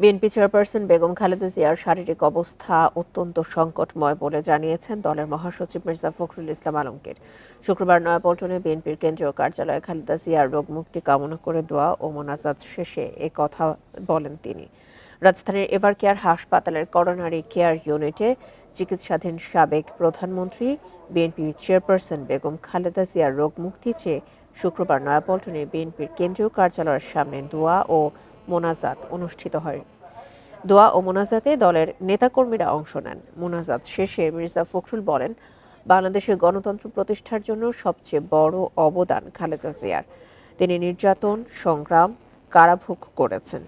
BNP chairperson Begum Khaleda জিয়ার শারীরিক অবস্থা অত্যন্ত সংকটময় বলে জানিয়েছেন দলের মহাসচিব মির্জা ফখরুল ইসলাম আলমগীর। শুক্রবার নয়াপল্টনে বিএনপির কেন্দ্রীয় কার্যালয়ে খালেদা জিয়ার রোগ মুক্তি কামনা করে দোয়া ও মোনাজাত শেষে এ কথা বলেন তিনি। রাজধানীর এভার কেয়ার হাসপাতালের করোনারি কেয়ার ইউনিটে চিকিৎসাধীন সাবেক প্রধানমন্ত্রী, বিএনপি চেয়ারপারসন বেগম খালেদা জিয়ার রোগ মুক্তি চেয়ে শুক্রবার নয়াপল্টনে বিএনপির কেন্দ্রীয় কার্যালয়ের সামনে দোয়া ও মোনাজাত অনুষ্ঠিত হয়। দোয়া ও মোনাজাতে দলের নেতাকর্মীরা অংশ নেন। মোনাজাত শেষে মির্জা ফখরুল বলেন, বাংলাদেশের গণতন্ত্র প্রতিষ্ঠার জন্য সবচেয়ে বড় অবদান খালেদা জিয়ার। তিনি নির্যাতন, সংগ্রাম, কারাভোগ করেছেন।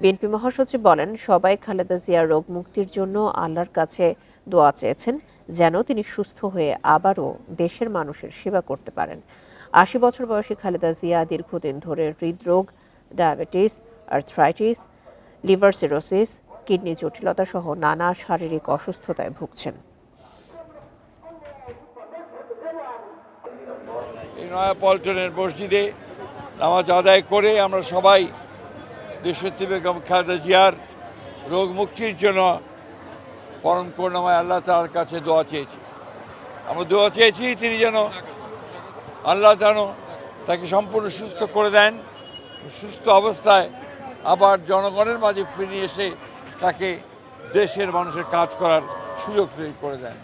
বিএনপি মহাসচিব বলেন, সবাই খালেদা জিয়ার রোগ মুক্তির জন্য আল্লাহর কাছে দোয়া চেয়েছেন, যেন তিনি সুস্থ হয়ে আবারও দেশের মানুষের সেবা করতে পারেন। আশি বছর বয়সী খালেদা জিয়া দীর্ঘদিন ধরে হৃদরোগ, diabetes arthritis liver cirrhosis kidney জটিলতা সহ নানা শারীরিক অসুস্থতায় ভুগছেন। নয়াপল্টনের মসজিদে নামাজ আদায় করে আমরা সবাই দেশত্রী বেগম খালেদা জিয়ার রোগ মুক্তির জন্য পরম করুণাময় আল্লাহ তালার কাছে দোয়া চেয়েছি। আমরা দোয়া চেয়েছি তিনি যেন আল্লাহ যেন তাকে সম্পূর্ণ সুস্থ করে দেন, সুস্থ অবস্থায় আবার জনগণের মাঝে ফিরে এসে তাকে দেশের মানুষের কাজ করার সুযোগ করে দেন।